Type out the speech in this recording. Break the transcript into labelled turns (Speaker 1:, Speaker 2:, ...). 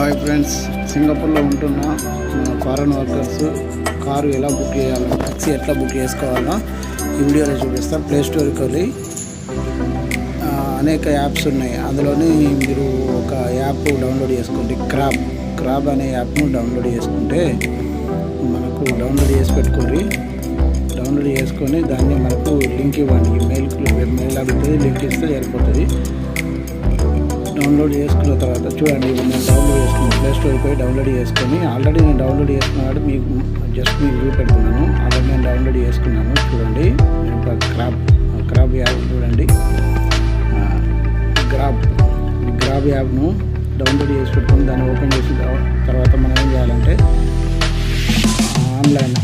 Speaker 1: Hi friends సింగపూర్లో ఉంటున్న మన ఫారెన్ వర్కర్స్ కారు ఎలా బుక్ చేయాలో టాక్సీ ఎట్లా బుక్ చేసుకోవాలో ఈ వీడియోలో చూపిస్తాను. ప్లే స్టోర్కి వెళ్ళి అనేక యాప్స్ ఉన్నాయి. అందులోని మీరు ఒక యాప్ డౌన్లోడ్ చేసుకోండి. క్రాబ్ క్రాబ్ అనే యాప్ను డౌన్లోడ్ చేసుకుంటే మనకు డౌన్లోడ్ చేసి పెట్టుకోండి డౌన్లోడ్ చేసుకొని దాన్ని మనకు లింక్ ఇవ్వండి. మెయిల్ మెయిల్ అడుగుతుంది లింక్ ఇస్తే సరిపోతుంది. డౌన్లోడ్ చేసుకున్న తర్వాత చూడండి ఇప్పుడు నేను డౌన్లోడ్ చేసుకున్నాను ప్లే స్టోర్కి పోయి డౌన్లోడ్ చేసుకొని ఆల్రెడీ నేను డౌన్లోడ్ చేసుకున్నాడు మీకు జస్ట్ మీకు చూపెడుతున్నాను ఆల్రెడీ నేను డౌన్లోడ్ చేసుకున్నాను చూడండి. ఇంకా క్రాప్ క్రాబ్ యాప్ చూడండి. ఆ, గ్రాబ్ గ్రాబ్ యాప్ను డౌన్లోడ్ చేసి పెట్టుకొని దాన్ని ఓపెన్ చేసిన తర్వాత మనం ఏం చేయాలంటే ఆన్లైన్